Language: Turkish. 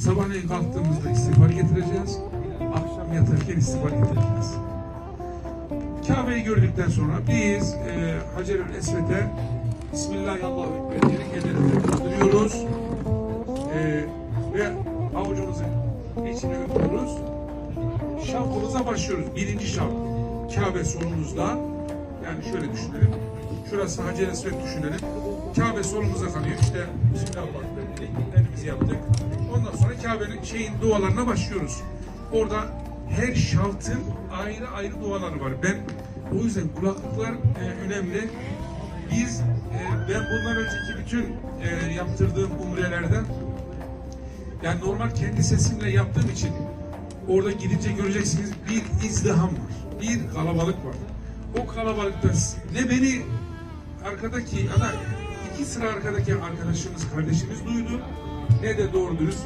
Sabahleyin kalktığımızda istiğfar getireceğiz. Akşam yatarken istiğfar getireceğiz. Kabe'yi gördükten sonra biz e, Hacer-ül Esved'e Bismillahirrahmanirrahim diyerek ellerimizi kaldırıyoruz. E, ve avucumuzu içine öpüyoruz. Şavkımıza başlıyoruz. Birinci şavk. Kabe solumuzda. Yani şöyle düşünelim. Şurası Hacer Esved düşünelim. Kabe solumuza kalıyor. İşte Bismillahirrahmanirrahim dedik. Elimizi yaptık. Kabe'nin şeyin dualarına başlıyoruz. Orada her şaltın ayrı ayrı duaları var. Ben o yüzden kulaklıklar e, önemli. Biz e, ben bundan önceki bütün e, yaptırdığım umrelerden yani normal kendi sesimle yaptığım için orada gidince göreceksiniz bir izdiham var. Bir kalabalık var. O kalabalıkta ne beni arkadaki ana iki sıra arkadaki arkadaşımız, kardeşimiz duydu ne de doğru dürüst